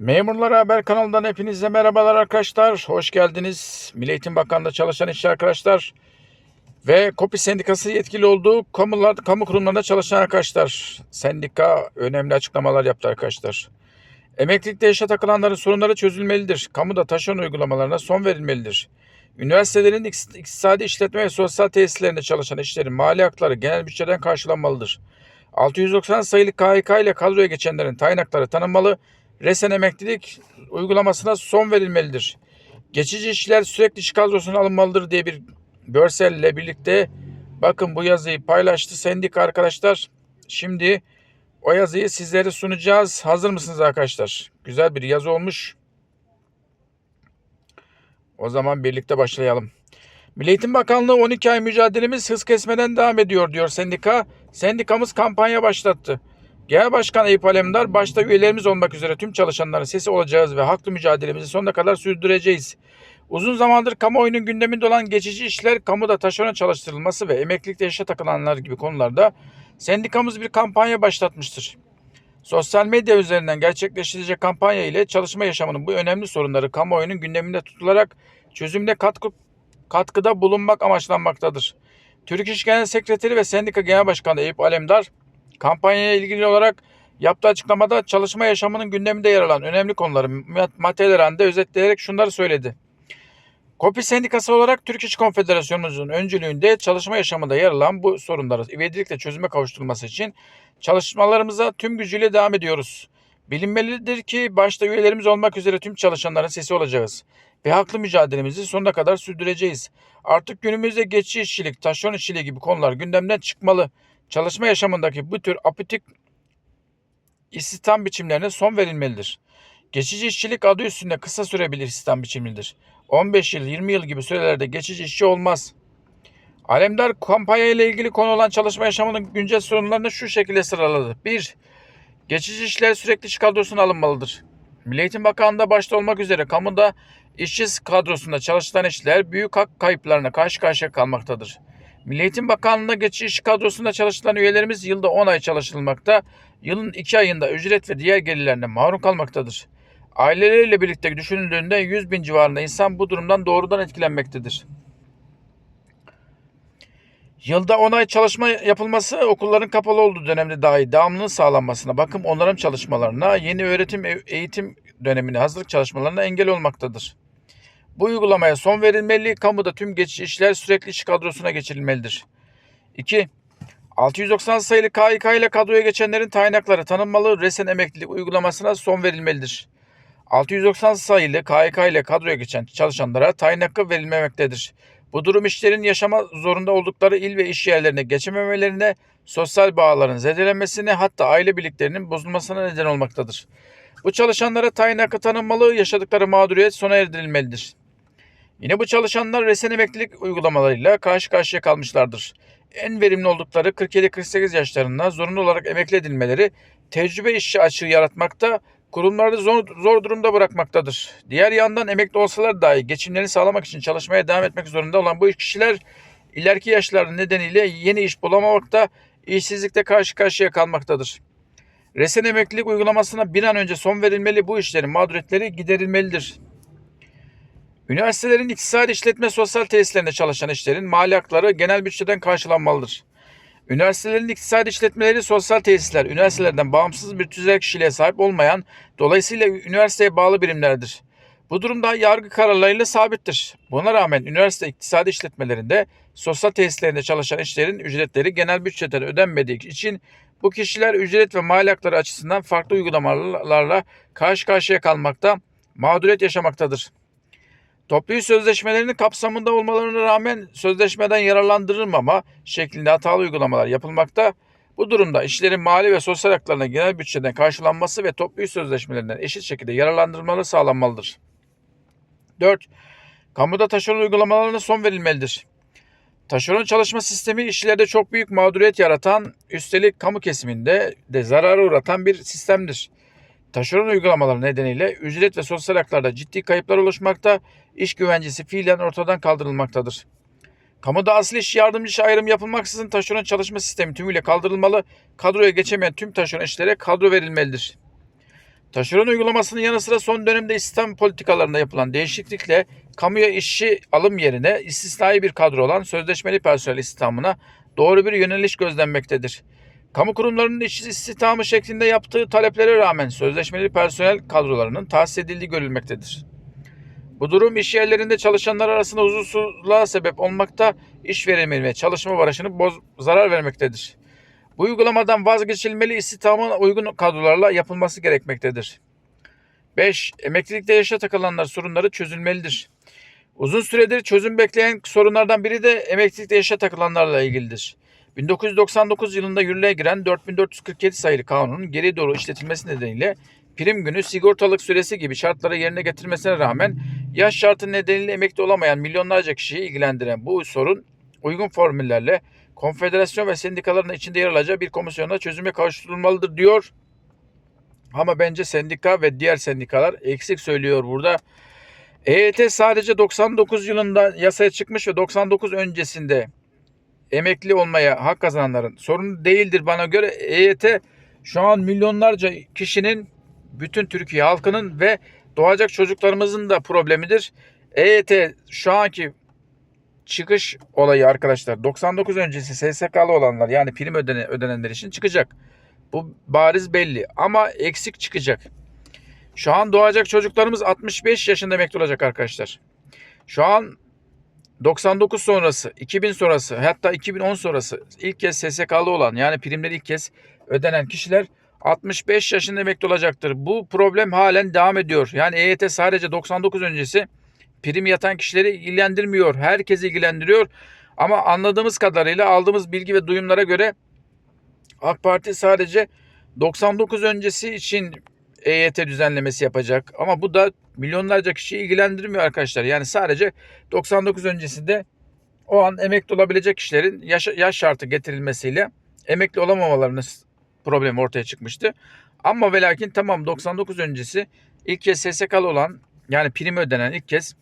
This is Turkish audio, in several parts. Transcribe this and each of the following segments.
Memurlar Haber kanalından hepinize merhabalar arkadaşlar. Hoş geldiniz. Milli Eğitim Bakanlığı'nda çalışan işçi arkadaşlar ve KOPİ Sendikası yetkili olduğu kamular, kamu kurumlarında çalışan arkadaşlar. Sendika önemli açıklamalar yaptı arkadaşlar. Emeklilikte yaşa takılanların sorunları çözülmelidir. Kamuda taşeron uygulamalarına son verilmelidir. Üniversitelerin iktis- iktisadi işletme ve sosyal tesislerinde çalışan işçilerin mali hakları genel bütçeden karşılanmalıdır. 690 sayılı KHK ile kadroya geçenlerin tayin hakları tanınmalı, resen emeklilik uygulamasına son verilmelidir. Geçici işçiler sürekli iş kadrosuna alınmalıdır diye bir görselle birlikte bakın bu yazıyı paylaştı sendika arkadaşlar. Şimdi o yazıyı sizlere sunacağız. Hazır mısınız arkadaşlar? Güzel bir yazı olmuş. O zaman birlikte başlayalım. Milli Eğitim Bakanlığı 12 ay mücadelemiz hız kesmeden devam ediyor diyor sendika. Sendikamız kampanya başlattı. Genel Başkan Eyüp Alemdar başta üyelerimiz olmak üzere tüm çalışanların sesi olacağız ve haklı mücadelemizi sonuna kadar sürdüreceğiz. Uzun zamandır kamuoyunun gündeminde olan geçici işler, kamuda taşeron çalıştırılması ve emeklilikte yaşa takılanlar gibi konularda sendikamız bir kampanya başlatmıştır. Sosyal medya üzerinden gerçekleştirilecek kampanya ile çalışma yaşamının bu önemli sorunları kamuoyunun gündeminde tutularak çözümüne katkı, katkıda bulunmak amaçlanmaktadır. Türk İş Genel Sekreteri ve Sendika Genel Başkanı Eyüp Alemdar, kampanyaya ilgili olarak yaptığı açıklamada çalışma yaşamının gündeminde yer alan önemli konuları maddeler halinde özetleyerek şunları söyledi. Kopi Sendikası olarak Türk İş Konfederasyonumuzun öncülüğünde çalışma yaşamında yer alan bu sorunları ivedilikle çözüme kavuşturulması için çalışmalarımıza tüm gücüyle devam ediyoruz. Bilinmelidir ki başta üyelerimiz olmak üzere tüm çalışanların sesi olacağız ve haklı mücadelemizi sonuna kadar sürdüreceğiz. Artık günümüzde geçici işçilik, taşeron işçiliği gibi konular gündemden çıkmalı. Çalışma yaşamındaki bu tür apatik istihdam biçimlerine son verilmelidir. Geçici işçilik adı üstünde kısa sürebilir istihdam biçimidir. 15 yıl, 20 yıl gibi sürelerde geçici işçi olmaz. Alemdar kampanya ile ilgili konu olan çalışma yaşamının güncel sorunlarını şu şekilde sıraladı. 1. Geçici işler sürekli iş kadrosuna alınmalıdır. Milli Eğitim Bakanlığı'nda başta olmak üzere kamuda işçi kadrosunda çalışılan işçiler büyük hak kayıplarına karşı karşıya kalmaktadır. Milli Eğitim Bakanlığı'nda geçici iş kadrosunda çalışılan üyelerimiz yılda 10 ay çalıştırılmakta, yılın 2 ayında ücret ve diğer gelirlerine mahrum kalmaktadır. Aileleriyle birlikte düşünüldüğünde 100 bin civarında insan bu durumdan doğrudan etkilenmektedir. Yılda 10 ay çalışma yapılması okulların kapalı olduğu dönemde dahi devamlılığın sağlanmasına, bakım onarım çalışmalarına, yeni öğretim eğitim dönemine hazırlık çalışmalarına engel olmaktadır. Bu uygulamaya son verilmeli, kamuda tüm geçici işler sürekli iş kadrosuna geçirilmelidir. 2. 690 sayılı KİK ile kadroya geçenlerin tayin hakları tanınmalı, resen emeklilik uygulamasına son verilmelidir. 690 sayılı KYK ile kadroya geçen çalışanlara tayin hakkı verilmemektedir. Bu durum işlerin yaşama zorunda oldukları il ve iş yerlerine geçememelerine, sosyal bağların zedelenmesine hatta aile birliklerinin bozulmasına neden olmaktadır. Bu çalışanlara tayin hakkı tanınmalı, yaşadıkları mağduriyet sona erdirilmelidir. Yine bu çalışanlar resen emeklilik uygulamalarıyla karşı karşıya kalmışlardır. En verimli oldukları 47-48 yaşlarında zorunlu olarak emekli edilmeleri tecrübe işçi açığı yaratmakta, kurumları zor, zor durumda bırakmaktadır. Diğer yandan emekli olsalar dahi geçimlerini sağlamak için çalışmaya devam etmek zorunda olan bu kişiler ileriki yaşları nedeniyle yeni iş bulamamakta, işsizlikte karşı karşıya kalmaktadır. Resen emeklilik uygulamasına bir an önce son verilmeli, bu işlerin mağduriyetleri giderilmelidir. Üniversitelerin iktisadi işletme sosyal tesislerinde çalışan işlerin mali hakları genel bütçeden karşılanmalıdır. Üniversitelerin iktisadi işletmeleri sosyal tesisler, üniversitelerden bağımsız bir tüzel kişiliğe sahip olmayan, dolayısıyla üniversiteye bağlı birimlerdir. Bu durumda yargı kararlarıyla sabittir. Buna rağmen üniversite iktisadi işletmelerinde sosyal tesislerinde çalışan işlerin ücretleri genel bütçeden ödenmediği için bu kişiler ücret ve mali hakları açısından farklı uygulamalarla karşı karşıya kalmakta, mağduriyet yaşamaktadır. Toplu sözleşmelerinin kapsamında olmalarına rağmen sözleşmeden yararlandırılmama şeklinde hatalı uygulamalar yapılmakta. Bu durumda işlerin mali ve sosyal haklarına genel bütçeden karşılanması ve toplu sözleşmelerinden eşit şekilde yararlandırılmaları sağlanmalıdır. 4. Kamuda taşeron uygulamalarına son verilmelidir. Taşeron çalışma sistemi işçilerde çok büyük mağduriyet yaratan, üstelik kamu kesiminde de zarara uğratan bir sistemdir. Taşeron uygulamaları nedeniyle ücret ve sosyal haklarda ciddi kayıplar oluşmakta, iş güvencesi fiilen ortadan kaldırılmaktadır. Kamuda asıl iş yardımcı iş ayrım yapılmaksızın taşeron çalışma sistemi tümüyle kaldırılmalı, kadroya geçemeyen tüm taşeron işlere kadro verilmelidir. Taşeron uygulamasının yanı sıra son dönemde istihdam politikalarında yapılan değişiklikle kamuya işçi alım yerine istisnai bir kadro olan sözleşmeli personel istihdamına doğru bir yöneliş gözlenmektedir. Kamu kurumlarının işçi istihdamı şeklinde yaptığı taleplere rağmen sözleşmeli personel kadrolarının tahsis edildiği görülmektedir. Bu durum iş yerlerinde çalışanlar arasında huzursuzluğa sebep olmakta, iş verimini ve çalışma barışını boz, zarar vermektedir. Bu uygulamadan vazgeçilmeli istihdamın uygun kadrolarla yapılması gerekmektedir. 5. Emeklilikte yaşa takılanlar sorunları çözülmelidir. Uzun süredir çözüm bekleyen sorunlardan biri de emeklilikte yaşa takılanlarla ilgilidir. 1999 yılında yürürlüğe giren 4447 sayılı kanunun geri doğru işletilmesi nedeniyle prim günü, sigortalık süresi gibi şartları yerine getirmesine rağmen yaş şartı nedeniyle emekli olamayan milyonlarca kişiyi ilgilendiren bu sorun uygun formüllerle konfederasyon ve sendikaların içinde yer alacağı bir komisyonda çözüme kavuşturulmalıdır diyor. Ama bence sendika ve diğer sendikalar eksik söylüyor burada. EYT sadece 99 yılında yasaya çıkmış ve 99 öncesinde emekli olmaya hak kazananların sorunu değildir bana göre. EYT şu an milyonlarca kişinin bütün Türkiye halkının ve doğacak çocuklarımızın da problemidir. EYT şu anki çıkış olayı arkadaşlar 99 öncesi SSK'lı olanlar yani prim ödene, ödenenler için çıkacak. Bu bariz belli ama eksik çıkacak. Şu an doğacak çocuklarımız 65 yaşında emekli olacak arkadaşlar. Şu an 99 sonrası, 2000 sonrası, hatta 2010 sonrası ilk kez SSK'lı olan yani primleri ilk kez ödenen kişiler 65 yaşında emekli olacaktır. Bu problem halen devam ediyor. Yani EYT sadece 99 öncesi prim yatan kişileri ilgilendirmiyor. Herkesi ilgilendiriyor. Ama anladığımız kadarıyla aldığımız bilgi ve duyumlara göre AK Parti sadece 99 öncesi için EYT düzenlemesi yapacak. Ama bu da milyonlarca kişiyi ilgilendirmiyor arkadaşlar. Yani sadece 99 öncesinde o an emekli olabilecek kişilerin yaş, yaş şartı getirilmesiyle emekli olamamalarının problemi ortaya çıkmıştı. Ama ve lakin tamam 99 öncesi ilk kez SSK'lı olan yani prim ödenen ilk kez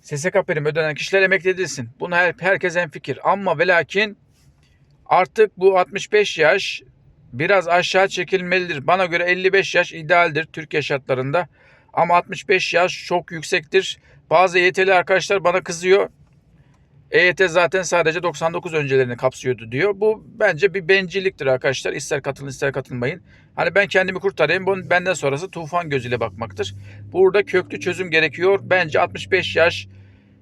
SSK prim ödenen kişiler emekli edilsin. Bunu her, herkes en fikir. Ama ve lakin artık bu 65 yaş biraz aşağı çekilmelidir. Bana göre 55 yaş idealdir Türkiye şartlarında. Ama 65 yaş çok yüksektir. Bazı EYT'li arkadaşlar bana kızıyor. EYT zaten sadece 99 öncelerini kapsıyordu diyor. Bu bence bir bencilliktir arkadaşlar. İster katılın ister katılmayın. Hani ben kendimi kurtarayım. Bunun benden sonrası tufan gözüyle bakmaktır. Burada köklü çözüm gerekiyor. Bence 65 yaş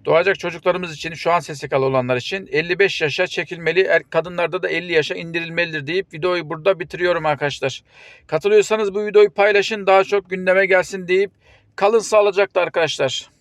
doğacak çocuklarımız için şu an SSK'lı olanlar için 55 yaşa çekilmeli. Er, kadınlarda da 50 yaşa indirilmelidir deyip videoyu burada bitiriyorum arkadaşlar. Katılıyorsanız bu videoyu paylaşın daha çok gündeme gelsin deyip kalın sağlıcakla arkadaşlar.